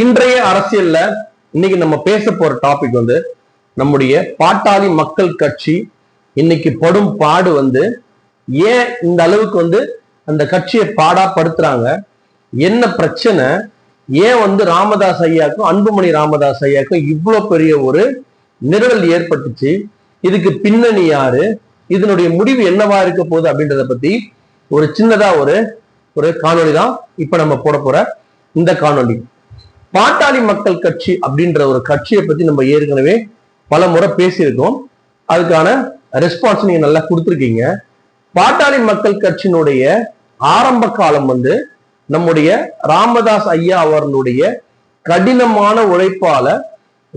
இன்றைய அரசியல்ல இன்னைக்கு நம்ம பேச போற டாபிக் வந்து நம்முடைய பாட்டாளி மக்கள் கட்சி இன்னைக்கு படும் பாடு வந்து ஏன் இந்த அளவுக்கு வந்து அந்த கட்சியை பாடா படுத்துறாங்க என்ன பிரச்சனை? ஏன் வந்து ராமதாஸ் ஐயாக்கும் அன்புமணி ராமதாஸ் ஐயாக்கும் இவ்வளவு பெரிய ஒரு நிறுவல் ஏற்பட்டுச்சு? இதுக்கு பின்னணி யாரு? இதனுடைய முடிவு என்னவா இருக்க போகுது அப்படின்றத பத்தி ஒரு சின்னதா ஒரு ஒரு காணொலி தான் இப்ப நம்ம போட போற இந்த காணொலி பாட்டாளி மக்கள் கட்சி அப்படின்ற ஒரு கட்சியை பத்தி நம்ம ஏற்கனவே பல முறை பேசியிருக்கோம். அதுக்கான ரெஸ்பான்ஸ் நீங்க நல்லா கொடுத்துருக்கீங்க. பாட்டாளி மக்கள் கட்சியினுடைய ஆரம்ப காலம் வந்து நம்முடைய ராமதாஸ் ஐயா அவர்களுடைய கடினமான உழைப்பால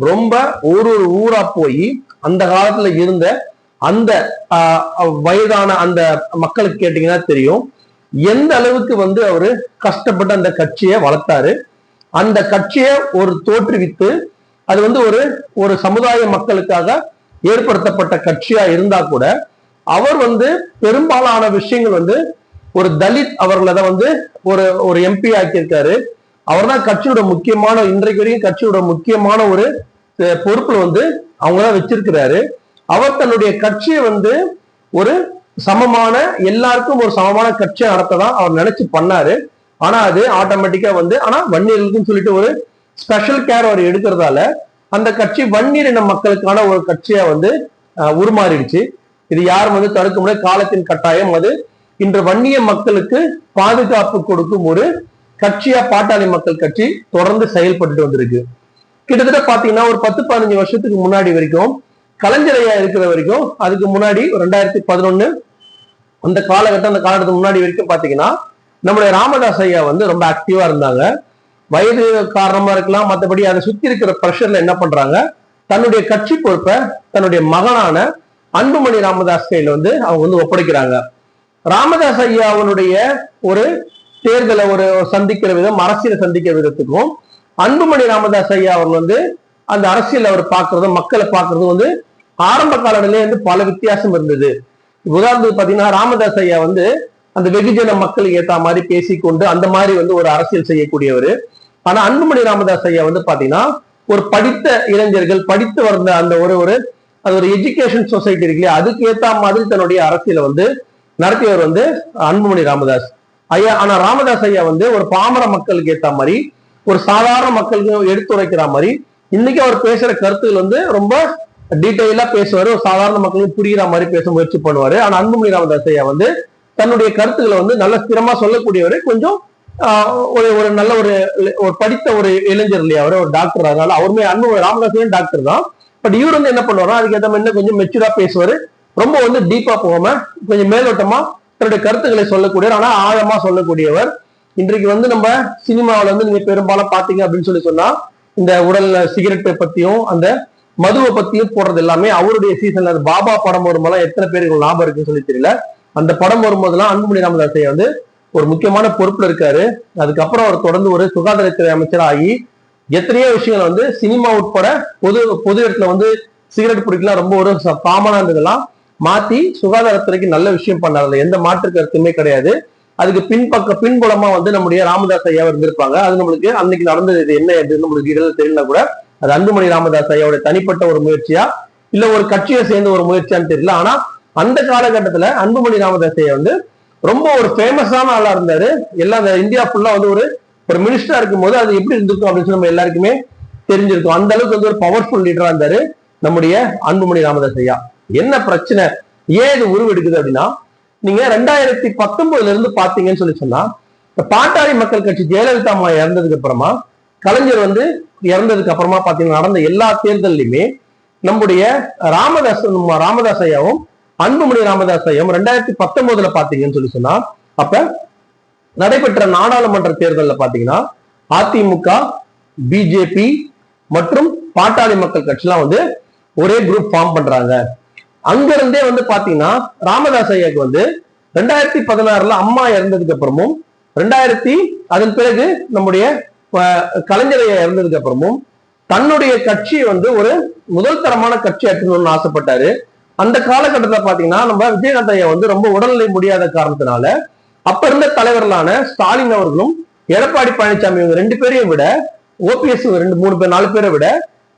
ரொம்ப ஒரு ஒரு ஊரா போய் அந்த காலத்துல இருந்த அந்த வயதான அந்த மக்களுக்கு கேட்டீங்கன்னா தெரியும். எந்த அளவுக்கு வந்து அவரு கஷ்டப்பட்டு அந்த கட்சியை வளர்த்தாரு. அந்த கட்சியை ஒரு தோற்றுவித்து அது வந்து ஒரு ஒரு சமுதாய மக்களுக்காக ஏற்படுத்தப்பட்ட கட்சியா இருந்தா கூட அவர் வந்து பெரும்பாலான விஷயங்கள் வந்து ஒரு தலித் அவர்களை தான் வந்து ஒரு ஒரு எம்பி ஆக்கியிருக்காரு. அவர் தான் கட்சியோட முக்கியமான இன்றைக்கு வரைக்கும் கட்சியோட முக்கியமான ஒரு பொறுப்புல வந்து அவங்க தான் வச்சிருக்கிறாரு. அவர் தன்னுடைய கட்சியை வந்து ஒரு சமமான எல்லாருக்கும் ஒரு சமமான கட்சியை நடத்ததான் அவர் நினைச்சு பண்ணாரு. ஆனா அது ஆட்டோமேட்டிக்கா வந்து ஆனா வன்னியர்களுக்குன்னு சொல்லிட்டு ஒரு ஸ்பெஷல் கேர் அவர் எடுக்கிறதால அந்த கட்சி வன்னியரின மக்களுக்கான ஒரு கட்சியா வந்து உருமாறிடுச்சு. இது யாரும் வந்து தடுக்க முடியாது. காலத்தின் கட்டாயம் அது. இன்று வன்னிய மக்களுக்கு பாதுகாப்பு கொடுக்கும் ஒரு கட்சியா பாட்டாளி மக்கள் கட்சி தொடர்ந்து செயல்பட்டு வந்திருக்கு. கிட்டத்தட்ட பாத்தீங்கன்னா ஒரு பத்து பதினஞ்சு வருஷத்துக்கு முன்னாடி வரைக்கும் கலைஞரையா இருக்கிற வரைக்கும் அதுக்கு முன்னாடி ரெண்டாயிரத்தி பதினொன்னு அந்த காலகட்டம் அந்த காலகட்டத்துக்கு முன்னாடி வரைக்கும் பாத்தீங்கன்னா நம்முடைய ராமதாஸ் ஐயா வந்து ரொம்ப ஆக்டிவா இருந்தாங்க. வயது காரணமா இருக்கலாம் மற்றபடி அதை சுத்தி இருக்கிற ப்ரெஷர்ல என்ன பண்றாங்க? தன்னுடைய கட்சி பொறுப்பை தன்னுடைய மகனான அன்புமணி ராமதாஸ் கையில வந்து அவங்க வந்து ஒப்படைக்கிறாங்க. ராமதாஸ் ஐயா அவனுடைய ஒரு தேர்தலை ஒரு சந்திக்கிற விதம் அரசியலை சந்திக்கிற விதத்துக்கும் அன்புமணி ராமதாஸ் ஐயா அவர் வந்து அந்த அரசியல் அவர் பார்க்கறதும் மக்களை பார்க்கறதும் வந்து ஆரம்ப காலங்களிலே வந்து பல வித்தியாசம் இருந்தது. உதாரணத்துக்கு பாத்தீங்கன்னா ராமதாஸ் ஐயா வந்து அந்த வெகுஜன மக்களுக்கு ஏத்த மாதிரி பேசிக்கொண்டு அந்த மாதிரி வந்து ஒரு அரசியல் செய்யக்கூடியவர். ஆனா அன்புமணி ராமதாஸ் ஐயா வந்து பாத்தீங்கன்னா ஒரு படித்த இளைஞர்கள் படித்து வந்த அந்த ஒரு ஒரு அது ஒரு எஜுகேஷன் சொசைட்டி இருக்கு இல்லையா? அதுக்கு ஏத்த மாதிரி தன்னுடைய அரசியலை வந்து நடத்தியவர் வந்து அன்புமணி ராமதாஸ் ஐயா. ஆனா ராமதாஸ் ஐயா வந்து ஒரு பாமர மக்களுக்கு ஏத்த மாதிரி ஒரு சாதாரண மக்களுக்கு எடுத்துரைக்கிற மாதிரி இன்னைக்கு அவர் பேசுற கருத்துகள் வந்து ரொம்ப டீட்டெயிலா பேசுவாரு. ஒரு சாதாரண மக்களுக்கு புரியுற மாதிரி பேச முயற்சி பண்ணுவாரு. ஆனா அன்புமணி ராமதாஸ் ஐயா வந்து தன்னுடைய கருத்துக்களை வந்து நல்ல ஸ்திரமா சொல்லக்கூடியவர் கொஞ்சம் ஒரு ஒரு நல்ல ஒரு ஒரு படித்த ஒரு இளைஞர் இல்லையா அவர்? ஒரு டாக்டர் அதனால அவருமே அன்பு ராமதாஸ் டாக்டர் தான். பட் இவர் வந்து என்ன பண்ணுவாரோ அதுக்கு ஏற்ற மாதிரி இன்னும் கொஞ்சம் மெச்சூரா பேசுவாரு. ரொம்ப வந்து டீப்பா போகாம கொஞ்சம் மேலோட்டமா தன்னுடைய கருத்துக்களை சொல்லக்கூடியவர் ஆனா ஆழமா சொல்லக்கூடியவர். இன்றைக்கு வந்து நம்ம சினிமாவில் வந்து நீங்க பெரும்பாலும் பாத்தீங்க அப்படின்னு சொல்லி சொன்னா இந்த உடல் சிகரெட்டை பத்தியும் அந்த மதுவை பத்தியும் போடுறது எல்லாமே அவருடைய சீசன்ல பாபா படம் வரும்போது எத்தனை பேருக்கு லாபம் இருக்குன்னு சொல்லி தெரியல. அந்த படம் வரும்போதெல்லாம் அன்புமணி ராமதாஸ் ஐயா வந்து ஒரு முக்கியமான பொறுப்புல இருக்காரு. அதுக்கப்புறம் அவர் தொடர்ந்து ஒரு சுகாதாரத்துறை அமைச்சர் ஆகி எத்தனையோ விஷயங்கள் வந்து சினிமா உட்பட பொது பொது இடத்துல வந்து சிகரெட் பிடிக்கலாம் ரொம்ப ஒரு காமனா இருந்ததெல்லாம் மாத்தி சுகாதாரத்துறைக்கு நல்ல விஷயம் பண்ணார். அதுல எந்த மாற்று கருத்துமே கிடையாது. அதுக்கு பின்பக்க பின்புலமா வந்து நம்முடைய ராமதாஸ் ஐயா இருந்திருப்பாங்க. அது நம்மளுக்கு அன்னைக்கு நடந்தது இது என்ன இது நம்மளுக்கு இடத்துல தெரியல கூட அது அன்புமணி ராமதாஸ் ஐயாவோட தனிப்பட்ட ஒரு முயற்சியா? இல்ல ஒரு கட்சியை சேர்ந்த ஒரு முயற்சியான்னு தெரியல. ஆனா அந்த காலகட்டத்துல அன்புமணி ராமதாஸ் ஐயா வந்து ரொம்ப ஒரு ஃபேமஸான ஆளா இருந்தாரு. எல்லா இந்தியா ஃபுல்லா வந்து ஒரு ஒரு மினிஸ்டரா இருக்கும்போது அது எப்படி இருந்திருக்கும் அப்படின்னு சொல்லி நம்ம எல்லாருக்குமே தெரிஞ்சிருக்கும். அந்த அளவுக்கு வந்து ஒரு பவர்ஃபுல் லீடரா இருந்தாரு நம்முடைய அன்புமணி ராமதாஸ் ஐயா. என்ன பிரச்சனை? ஏன் இது உருவெடுக்குது அப்படின்னா நீங்க ரெண்டாயிரத்தி பத்தொன்பதுல இருந்து பாத்தீங்கன்னு சொல்லி சொன்னா பாட்டாளி மக்கள் கட்சி ஜெயலலிதா அம்மா இறந்ததுக்கு அப்புறமா கலைஞர் வந்து இறந்ததுக்கு அப்புறமா பாத்தீங்கன்னா நடந்த எல்லா தேர்தல்லையுமே நம்முடைய ராமதாஸ் ராமதாஸ் ஐயாவும் அன்புமணி ராமதாஸ் ஐயாவும் ரெண்டாயிரத்தி பத்தொன்பதுல பாத்தீங்கன்னு சொல்லி சொன்னா அப்ப நடைபெற்ற நாடாளுமன்ற தேர்தல்ல பாத்தீங்கன்னா அதிமுக பிஜேபி மற்றும் பாட்டாளி மக்கள் கட்சிலாம் வந்து ஒரே குரூப் ஃபார்ம் பண்றாங்க. அங்க இருந்தே வந்து பாத்தீங்கன்னா ராமதாஸ் ஐயாக்கு வந்து ரெண்டாயிரத்தி பதினாறுல அம்மா இறந்ததுக்கு அப்புறமும் ரெண்டாயிரத்தி அதன் பிறகு நம்முடைய அஹ், கலைஞர் ஐயா இறந்ததுக்கு அப்புறமும் தன்னுடைய கட்சி வந்து ஒரு முதல் தரமான கட்சி ஆற்றணும்னு ஆசைப்பட்டாரு. அந்த காலகட்டத்தில் பாத்தீங்கன்னா நம்ம விஜயகாந்த் ஐயா வந்து ரொம்ப உடல்நிலை முடியாத காரணத்தினால அப்ப இருந்த தலைவர்களான ஸ்டாலின் அவர்களும் எடப்பாடி பழனிசாமி இவங்க ரெண்டு பேரையும் விட ஓபிஎஸ் ரெண்டு மூணு பேர் நாலு பேரை விட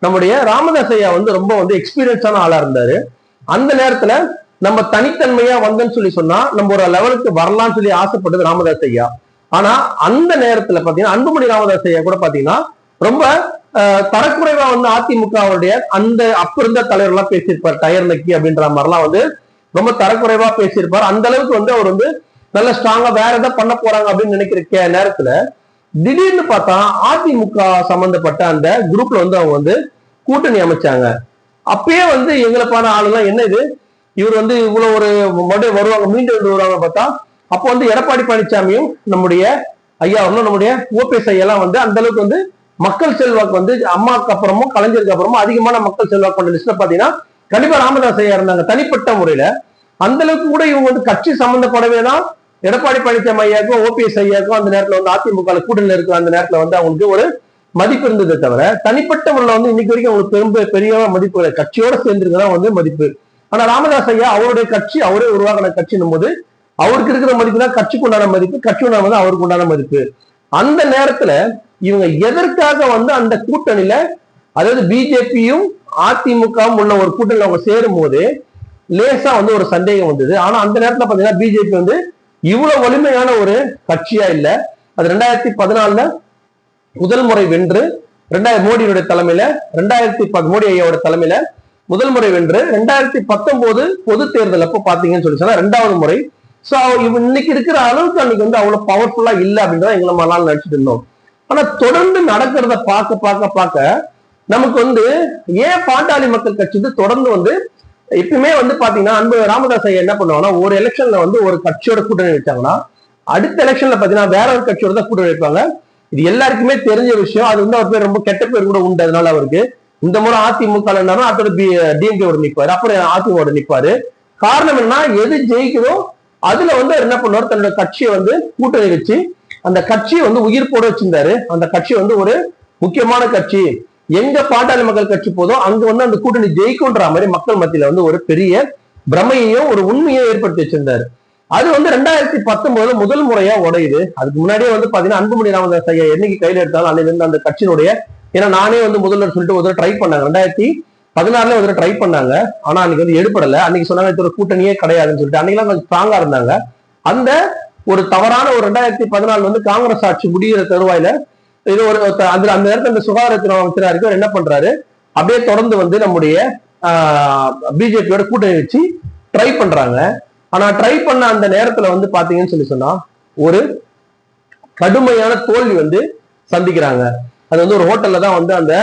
நம்முடைய ராமதாஸ் ஐயா வந்து ரொம்ப வந்து எக்ஸ்பீரியன்ஸான ஆளா இருந்தாரு. அந்த நேரத்துல நம்ம தனித்தன்மையா வந்தேன்னு சொல்லி சொன்னா நம்ம ஒரு லெவலுக்கு வரலாம்னு சொல்லி ஆசைப்பட்டது ராமதாஸ் ஐயா. ஆனா அந்த நேரத்துல பாத்தீங்கன்னா அன்புமணி ராமதாஸ் ஐயா கூட பாத்தீங்கன்னா ரொம்ப தரக்குறைவா வந்து அதிமுகவுடைய அந்த அப்ப இருந்த தலைவர் எல்லாம் பேசியிருப்பார் டயர் நக்கி அப்படின்ற மாதிரிலாம் வந்து ரொம்ப தரக்குறைவா பேசியிருப்பார். அந்த அளவுக்கு வந்து அவர் வந்து நல்ல ஸ்ட்ராங்கா வேற ஏதாவது பண்ண போறாங்க அப்படின்னு நினைக்கிற கே- நேரத்துல திடீர்னு பார்த்தா அதிமுக சம்பந்தப்பட்ட அந்த குரூப்ல வந்து அவங்க வந்து கூட்டணி அமைச்சாங்க. அப்பயே வந்து எங்களுக்கான ஆளுலாம் என்ன இது? இவர் வந்து இவ்வளவு ஒரு மறுபடியும் வருவாங்க மீண்டும் வந்து வருவாங்க பார்த்தா அப்போ வந்து எடப்பாடி பழனிசாமியும் நம்முடைய ஐயா நம்முடைய ஓபிஎஸ் ஐயெல்லாம் வந்து அந்த அளவுக்கு வந்து மக்கள் செல்வாக்கு வந்து அம்மாக்கு அப்புறமும் கலைஞருக்கு அப்புறமும் அதிகமான மக்கள் செல்வாக்கு கொண்ட லிஸ்ட்ல பாத்தீங்கன்னா கண்டிப்பா ராமதாஸ் ஐயா இருந்தாங்க. தனிப்பட்ட முறையில. அந்த அளவுக்கு கூட இவங்க வந்து கட்சி சம்பந்தப்படவே தான். எடப்பாடி பழனிசாமி ஐயாக்கும் ஓபிஎஸ் ஐயாக்கும் அந்த நேரத்துல வந்து அதிமுக கூட்டணியில் இருக்கிற அந்த நேரத்துல வந்து அவங்களுக்கு ஒரு மதிப்பு இருந்ததே தவிர தனிப்பட்ட முறையில் வந்து இன்னைக்கு வரைக்கும் அவங்களுக்கு பெரும் பெரிய மதிப்பு இல்லை கட்சியோட சேர்ந்திருக்கதான் வந்து மதிப்பு. ஆனா ராமதாஸ் ஐயா அவருடைய கட்சி அவரே உருவாக்கின கட்சின்னும் போது அவருக்கு இருக்கிற மதிப்பு தான் கட்சிக்கு உண்டான மதிப்பு கட்சி உண்டான அவருக்கு உண்டான மதிப்பு. அந்த நேரத்துல இவங்க எதற்காக வந்து அந்த கூட்டணியில அதாவது பிஜேபியும் அதிமுகவும் உள்ள ஒரு கூட்டணியில் அவங்க சேரும் போது லேசா வந்து ஒரு சந்தேகம் வந்தது. ஆனா அந்த நேரத்துல பாத்தீங்கன்னா பிஜேபி வந்து இவ்வளவு வலிமையான ஒரு கட்சியா இல்ல. அது ரெண்டாயிரத்தி பதினாலுல முதல் முறை வென்று ரெண்டாயிரம் மோடியுடைய தலைமையில ரெண்டாயிரத்தி மோடி ஐயாவோட தலைமையில முதல் முறை வென்று ரெண்டாயிரத்தி பத்தொன்பது பொது தேர்தல் அப்போ பாத்தீங்கன்னு சொல்லி சொன்னா ரெண்டாவது முறை. சோ இன்னைக்கு இருக்கிற அளவுக்கு அன்னைக்கு வந்து அவ்வளவு பவர்ஃபுல்லா இல்ல அப்படின்றத எங்களை மாதிரிலாம் நினைச்சிட்டு இருந்தோம். ஆனா தொடர்ந்து நடக்கிறத பார்க்க பார்க்க பார்க்க நமக்கு வந்து ஏன் பாட்டாளி மக்கள் கட்சி வந்து தொடர்ந்து வந்து எப்பயுமே வந்து பாத்தீங்கன்னா அன்பு ராமதாஸ் ஐயா என்ன பண்ணுவாங்கன்னா ஒரு எலெக்ஷன்ல வந்து ஒரு கட்சியோட கூட்டணி வச்சாங்கன்னா அடுத்த எலெக்ஷன்ல பாத்தீங்கன்னா வேற ஒரு கட்சியோட தான் கூட்டணி வைப்பாங்க. இது எல்லாருக்குமே தெரிஞ்ச விஷயம். அது வந்து அவர் பேர் ரொம்ப கெட்ட பேர் கூட உண்டு அதனால அவருக்கு. இந்த முறை அதிமுக இருந்தாலும் அதோட டிஎம்கேவோட நிப்பாரு. அப்புறம் அதிமுக நிப்பாரு. காரணம் என்ன எது ஜெயிக்குதோ அதுல வந்து அவர் என்ன பண்ணுவார்? தன்னோட கட்சியை வந்து கூட்டணி வச்சு அந்த கட்சியை வந்து உயிர் போட வச்சிருந்தாரு. அந்த கட்சி வந்து ஒரு முக்கியமான கட்சி. எங்க பாட்டாளி மக்கள் கட்சி போதோ அங்க வந்து அந்த கூட்டணி ஜெயிக்கும்ன்ற மாதிரி மக்கள் மத்தியில வந்து ஒரு பெரிய பிரமையையும் ஒரு உண்மையையும் ஏற்படுத்தி வச்சிருந்தாரு. அது வந்து ரெண்டாயிரத்தி பத்தொன்பதுல முதல் முறையா உடையுது. அதுக்கு முன்னாடியே வந்து பாத்தீங்கன்னா அன்புமணி ராமதாஸ் ஐயா என்னைக்கு கையில எடுத்தாலும் அன்னைக்கு இருந்து அந்த கட்சியினுடைய ஏன்னா நானே வந்து முதல்வர் சொல்லிட்டு ஒரு ட்ரை பண்ணாங்க. ரெண்டாயிரத்தி பதினாறுல ஒரு ட்ரை பண்ணாங்க. ஆனா அன்னைக்கு வந்து எடுப்படல அன்னைக்கு சொன்னாங்க கூட்டணியே கிடையாதுன்னு சொல்லிட்டு அன்னைக்கெல்லாம் கொஞ்சம் ஸ்ட்ராங்கா இருந்தாங்க. அந்த ஒரு தவறான ஒரு ரெண்டாயிரத்தி பதினாலு வந்து காங்கிரஸ் ஆட்சி முடிகிற தருவாயில இது ஒரு அந்த அந்த நேரத்தில் அந்த சுகாதாரத்துறை அமைச்சரா என்ன பண்றாரு? அப்படியே தொடர்ந்து வந்து நம்முடைய பிஜேபியோட கூட்டணி வச்சு ட்ரை பண்றாங்க. ஆனா ட்ரை பண்ண அந்த நேரத்துல வந்து பாத்தீங்கன்னு சொல்லி சொன்னா ஒரு கடுமையான தோல்வி வந்து சந்திக்கிறாங்க. அது வந்து ஒரு ஹோட்டல்ல தான் வந்து அந்த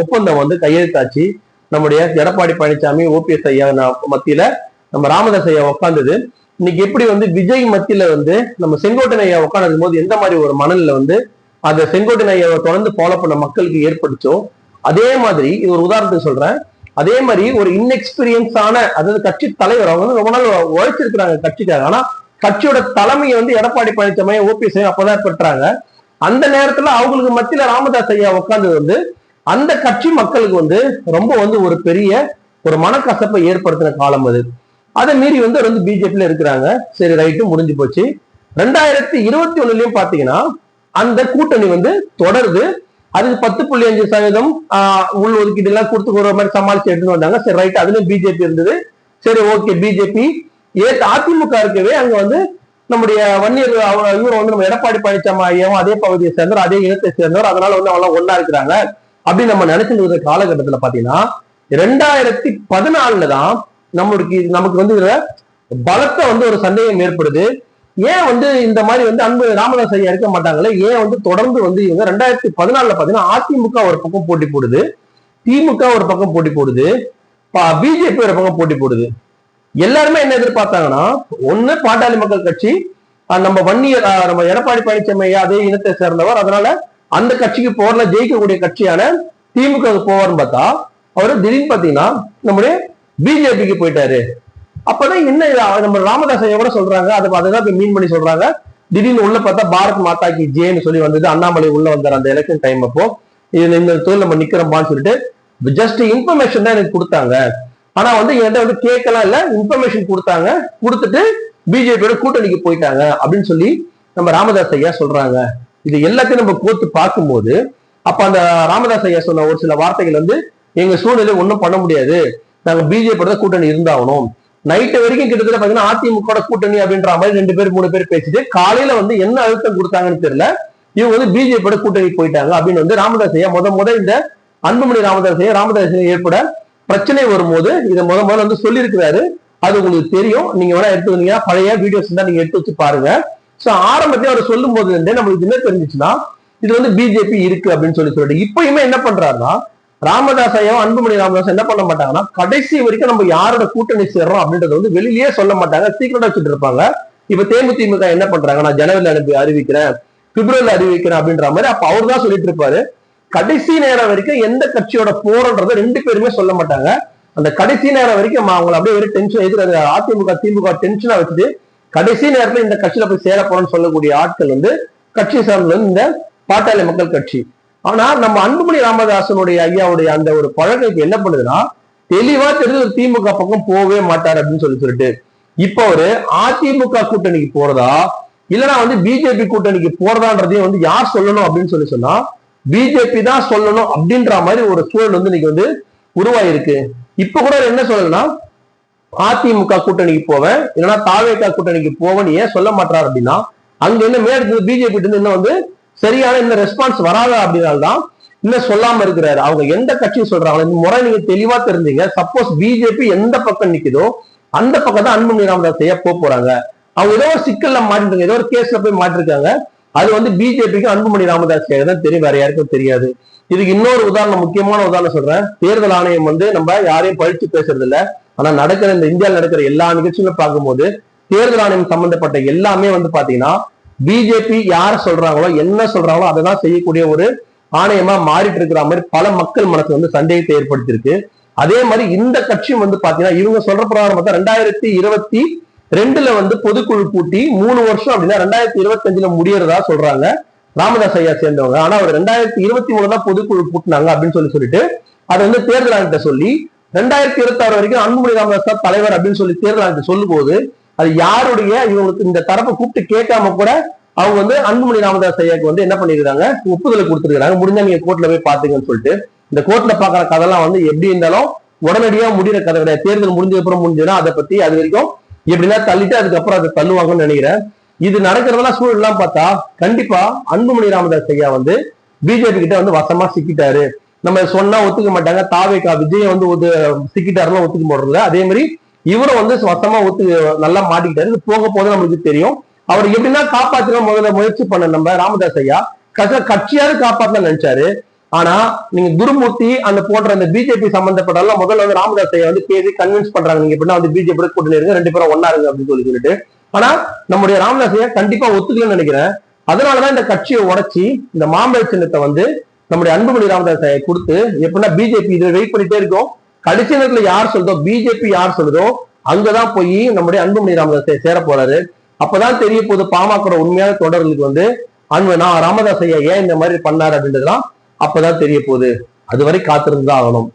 ஒப்பந்தம் வந்து கையெழுத்தாச்சு. நம்முடைய எடப்பாடி பழனிசாமி ஓபிஎஸ் ஐயா மத்தியில நம்ம ராமதாஸ் ஐயா உட்காந்தது இன்னைக்கு எப்படி வந்து விஜய் மத்தியில வந்து நம்ம செங்கோட்டன் ஐயா உட்காந்துருக்கும் போது எந்த மாதிரி ஒரு மணல்ல வந்து அந்த செங்கோட்டன் ஐயாவை தொடர்ந்து ஃபாலோ பண்ண மக்களுக்கு ஏற்பட்டுச்சோ அதே மாதிரி இது ஒரு உதாரணத்துக்கு சொல்றேன். அதே மாதிரி ஒரு இன்எக்ஸ்பீரியன்ஸான அதாவது கட்சி தலைவர் அவங்க வந்து ரொம்ப நாள் உழைச்சிருக்கிறாங்க கட்சிக்காக. ஆனா கட்சியோட தலைமையை வந்து எடப்பாடி பழனிசாமி ஓபிஎஸ் அப்பதான் பெற்றாங்க அந்த நேரத்துல அவங்களுக்கு மத்தியில ராமதாஸ் ஐயா உட்கார்ந்தது வந்து அந்த கட்சி மக்களுக்கு வந்து ரொம்ப வந்து ஒரு பெரிய ஒரு மனக்கசப்பை ஏற்படுத்தின காலம் அது. அதை மீறி வந்து அவர் வந்து பிஜேபியில் இருக்கிறாங்க. சரி ரைட்டு முடிஞ்சு போச்சு. ரெண்டாயிரத்தி இருபத்தி ஒண்ணுலயும் பாத்தீங்கன்னா அந்த கூட்டணி வந்து தொடருது. அதுக்கு பத்து புள்ளி அஞ்சு சதவீதம் ஆஹ், உள் ஒதுக்கீடு எல்லாம் கொடுத்து மாதிரி சமாளிச்சு எடுத்துன்னு வந்தாங்க. சரி ரைட் அதுலயும் பிஜேபி இருந்தது. சரி ஓகே பிஜேபி. ஏ அதிமுக இருக்கவே அங்க வந்து நம்முடைய வன்னியர் அவ- இவர் வந்து நம்ம எடப்பாடி பழனிசாமி ஐயாவும் அதே பகுதியை சேர்ந்தவர் அதே இனத்தை சேர்ந்தவர். அதனால வந்து அவங்க ஒன்னா இருக்கிறாங்க. அப்படின்னு நம்ம நினைச்சிட்டு இருந்த காலகட்டத்துல பாத்தீங்கன்னா ரெண்டாயிரத்தி பதினாலுல தான் நம்மளுக்கு நமக்கு வந்து இதுல பலத்த வந்து ஒரு சந்தேகம் ஏற்படுது. ஏன் வந்து இந்த மாதிரி வந்து அன்பு ராமதாஸ் ஐயா இருக்க மாட்டாங்களே ஏன் வந்து தொடர்ந்து வந்து இவங்க ரெண்டாயிரத்தி பதினாலுல பாத்தீங்கன்னா அதிமுக ஒரு பக்கம் போட்டி போடுது. திமுக ஒரு பக்கம் போட்டி போடுது. பிஜேபி ஒரு பக்கம் போட்டி போடுது. எல்லாருமே என்ன எதிர்பார்த்தாங்கன்னா ஒண்ணு பாட்டாளி மக்கள் கட்சி நம்ம வன்னியர் நம்ம எடப்பாடி பழனிசாமி ஐயா அதே இனத்தை சேர்ந்தவர். அதனால அந்த கட்சிக்கு போறல ஜெயிக்கக்கூடிய கட்சியான திமுக போவார்னு பார்த்தா அவர் திடீர்னு பாத்தீங்கன்னா நம்முடைய பிஜேபிக்கு போயிட்டாரு. அப்பதான் என்ன நம்ம ராமதாஸ் ஐயா கூட சொல்றாங்க. அதை அதுதான் மீன் பண்ணி சொல்றாங்க. திடீர்னு உள்ள பார்த்தா பாரத் மாதா கி ஜேன்னு சொல்லி வந்தது. அண்ணாமலை உள்ள வந்தார் அந்த எலெக்ஷன் டைம் அப்போ. இது இந்த தொழில் நம்ம நிக்கிறோம்பான்னு சொல்லிட்டு ஜஸ்ட் இன்ஃபர்மேஷன் தான் எனக்கு கொடுத்தாங்க. ஆனா வந்து என்கிட்ட வந்து கேட்கலாம் இல்ல. இன்ஃபர்மேஷன் கொடுத்தாங்க. கொடுத்துட்டு பிஜேபியோட கூட்டணிக்கு போயிட்டாங்க அப்படின்னு சொல்லி நம்ம ராமதாஸ் ஐயா சொல்றாங்க. இது எல்லாத்தையும் நம்ம கோர்த்து பார்க்கும்போது அப்ப அந்த ராமதாஸ் ஐயா சொன்ன ஒரு சில வார்த்தைகள் வந்து எங்க சூழ்நிலை ஒன்றும் பண்ண முடியாது. நாங்க பிஜேபி கூட்டணி இருந்தாகணும். நைட்டு வரைக்கும் கிட்டத்தட்ட பாத்தீங்கன்னா அதிமுக கூட்டணி அப்படின்ற மாதிரி ரெண்டு பேர் மூணு பேர் பேசிட்டு காலையில வந்து என்ன அழுத்தம் கொடுத்தாங்கன்னு தெரியல. இவங்க வந்து பிஜேபியோட கூட்டணி போயிட்டாங்க அப்படின்னு வந்து ராமதாசையா முத முத இந்த அன்புமணி ராமதாசையா ராமதாசையா ஏற்பட பிரச்சனை வரும்போது இதை முத முதல்ல வந்து சொல்லியிருக்கிறாரு. அது உங்களுக்கு தெரியும். நீங்க வேணா எடுத்து வந்தீங்கன்னா பழைய வீடியோஸ் தான் நீங்க எடுத்து வச்சு பாருங்க. சோ ஆரம்பத்தையும் அவர் சொல்லும் போது இருந்தே நம்மளுக்கு என்ன தெரிஞ்சுச்சுன்னா இது வந்து பிஜேபி இருக்கு அப்படின்னு சொல்லி சொல்லிட்டு இப்பயுமே என்ன பண்றாருன்னா ராமதாஸ் ஐயாவும் அன்புமணி ராமதாஸ் என்ன பண்ண மாட்டாங்கன்னா கடைசி வரைக்கும் நம்ம யாரோட கூட்டணி சேர்றோம் அப்படின்றத வந்து வெளியிலேயே சொல்ல மாட்டாங்க சீக்கிரம் வச்சுட்டு இருப்பாங்க. இப்ப தேமுதிமுக என்ன பண்றாங்க? நான் ஜனவரியில் அனுப்பி அறிவிக்கிறேன் பிப்ரவரியில் அறிவிக்கிறேன் அப்படின்ற மாதிரி அப்ப அவர் தான் சொல்லிட்டு இருப்பாரு. கடைசி நேரம் வரைக்கும் எந்த கட்சியோட போறன்றத ரெண்டு பேருமே சொல்ல மாட்டாங்க. அந்த கடைசி நேரம் வரைக்கும் ம- அவங்களை அப்படியே ஒரு டென்ஷன் எதிர்த்து அதிமுக திமுக டென்ஷனா வச்சுட்டு கடைசி நேரத்துல இந்த கட்சியில போய் சேர போறோம்னு சொல்லக்கூடிய ஆட்கள் வந்து கட்சி சார்ந்த இந்த பாட்டாளி மக்கள் கட்சி. ஆனா நம்ம அன்புமணி ராமதாசனுடைய ஐயாவுடைய அந்த ஒரு பழக்கம் இப்ப என்ன பண்ணுதுன்னா தெளிவா தெரிஞ்சு ஒரு திமுக பக்கம் போகவே மாட்டார் அப்படின்னு சொல்லி சொல்லிட்டு இப்ப அவரு அதிமுக கூட்டணிக்கு போறதா இல்லனா வந்து பிஜேபி கூட்டணிக்கு போறதான்றதையும் வந்து யார் சொல்லணும் அப்படின்னு சொல்லி சொன்னா பிஜேபி தான் சொல்லணும் அப்படின்ற மாதிரி ஒரு சூழல் வந்து இன்னைக்கு வந்து உருவாயிருக்கு. இப்ப கூட அவர் என்ன சொல்லணும்னா அதிமுக கூட்டணிக்கு போவேன் இல்லைன்னா தாவேகா கூட்டணிக்கு போவேன்னு ஏன் சொல்ல மாட்டாரு அப்படின்னா அங்க என்ன மேற்கு பிஜேபி இருந்து இன்னும் வந்து சரியான இந்த ரெஸ்பான்ஸ் வராத அப்படின்னால்தான் இன்னும் சொல்லாம இருக்கிறாரு. அவங்க எந்த கட்சியும் சொல்றாங்களோ இந்த முறை நீங்க தெளிவா தெரிஞ்சீங்க. சப்போஸ் பிஜேபி எந்த பக்கம் நிக்குதோ அந்த பக்கம் தான் அன்புமணி ராமதாஸ் ஐயா போக போறாங்க. அவங்க ஏதோ ஒரு சிக்கல்ல மாட்டிருக்காங்க. ஏதோ ஒரு கேஸ்ல போய் மாட்டிருக்காங்க. அது வந்து பிஜேபிக்கு அன்புமணி ராமதாஸ் தான் தெரியும். வேற யாருக்கும் தெரியாது. இதுக்கு இன்னொரு உதாரணம் முக்கியமான உதாரணம் சொல்றேன். தேர்தல் ஆணையம் வந்து நம்ம யாரையும் பழிச்சு பேசுறது இல்ல ஆனா நடக்கிற இந்த இந்தியாவில் நடக்கிற எல்லா நிகழ்ச்சிகளும் பார்க்கும்போது தேர்தல் ஆணையம் சம்பந்தப்பட்ட எல்லாமே வந்து பாத்தீங்கன்னா பிஜேபி யார் சொல்றாங்களோ என்ன சொல்றாங்களோ அதை தான் செய்யக்கூடிய ஒரு ஆணையமா மாறிட்டு இருக்கிற மாதிரி பல மக்கள் மனசு வந்து சந்தேகத்தை ஏற்படுத்தியிருக்கு. அதே மாதிரி இந்த கட்சியும் வந்து பாத்தீங்கன்னா இவங்க சொல்ற பிரகாரம் பார்த்தா ரெண்டாயிரத்தி இருபத்தி ரெண்டுல வந்து பொதுக்குழு கூட்டி மூணு வருஷம் அப்படின்னா ரெண்டாயிரத்தி இருபத்தஞ்சுல முடியறதா சொல்றாங்க. ராமதாஸ் ஐயா சேர்ந்தவங்க. ஆனா அவர் ரெண்டாயிரத்தி இருபத்தி மூணு தான் பொதுக்குழு கூட்டினாங்க அப்படின்னு சொல்லி சொல்லிட்டு அதை வந்து தேர்தல் ஆணையத்தை சொல்லி ரெண்டாயிரத்தி இருபத்தி ஆறு வரைக்கும் அன்புமணி ராமதாஸ் தான் தலைவர் அப்படின்னு சொல்லி தேர்தல் ஆணையத்தை சொல்லும் போது அது யாருடைய இவங்களுக்கு இந்த தரப்பை கூப்பிட்டு கேட்காம கூட அவங்க வந்து அன்புமணி ராமதாஸ் ஐயாக்கு வந்து என்ன பண்ணிருக்காங்க? ஒப்புதலை கொடுத்துருக்காங்க முடிஞ்சா நீங்க கோர்ட்ல போய் பாத்துங்கன்னு சொல்லிட்டு இந்த கோர்ட்ல பாக்குற கதைலாம் வந்து எப்படி இருந்தாலும் உடனடியா முடிகிற கதை கிடையாது. தேர்தல் முடிஞ்ச அப்புறம் முடிஞ்சதுன்னா அதை பத்தி அது வரைக்கும் எப்படின்னா தள்ளிட்டு அதுக்கப்புறம் அதை தள்ளுவாங்கன்னு நினைக்கிறேன். இது நடக்கிறதெல்லாம் சூழல்லாம் பார்த்தா கண்டிப்பா அன்புமணி ராமதாஸ் ஐயா வந்து பிஜேபி கிட்ட வந்து வசமா சிக்கிட்டாரு. நம்ம சொன்னா ஒத்துக்க மாட்டாங்க. தாவேக்கா விஜய் வந்து ஒத்து சிக்கிட்டாருலாம் ஒத்துக்க போடுறதில்ல அதே மாதிரி இவரும் வந்து வசமா ஒத்து நல்லா மாட்டிக்கிட்டாரு. இது போக போக நம்மளுக்கு தெரியும். அவர் எப்படின்னா காப்பாத்தணும் முதல்ல முயற்சி பண்ண நம்ம ராமதாஸ் ஐயா. கட்ச- கட்சியாரு காப்பாத்தலாம் நினைச்சாரு. ஆனா நீங்க குருமூர்த்தி அந்த போன்ற அந்த பிஜேபி சம்பந்தப்பட்டதெல்லாம் முதல்ல வந்து ராமதாஸ் ஐயா வந்து பேசி கன்வின்ஸ் பண்றாங்க. நீங்க எப்படின்னா வந்து பிஜேபி கூட்டணி இருங்க ரெண்டு பேரும் ஒன்னா இருங்க அப்படின்னு சொல்லி சொல்லிட்டு. ஆனா நம்முடைய ராமதாஸ் ஐயா கண்டிப்பா ஒத்துக்கலன்னு நினைக்கிறேன். அதனாலதான் இந்த கட்சியை உடைச்சி இந்த மாம்பழ சின்னத்தை வந்து நம்முடைய அன்புமணி ராமதாஸ் ஐயா கொடுத்து எப்படின்னா பிஜேபி இதை வெயிட் பண்ணிட்டே இருக்கோம். கடைசி நேரத்துல யார் சொல்றதோ பிஜேபி யார் சொல்றதோ அங்கதான் போய் நம்முடைய அன்புமணி ராமதாஸ் சேர போறாரு அப்பதான் தெரிய போது பாமக உண்மையான தொடர்களுக்கு வந்து அன்பு நான் ராமதாஸ் ஐயா ஏன் இந்த மாதிரி பண்ணாரு அப்படின்றதுலாம் அப்பதான் தெரிய போகுது. அதுவரை காத்திருந்துதான் ஆகணும்.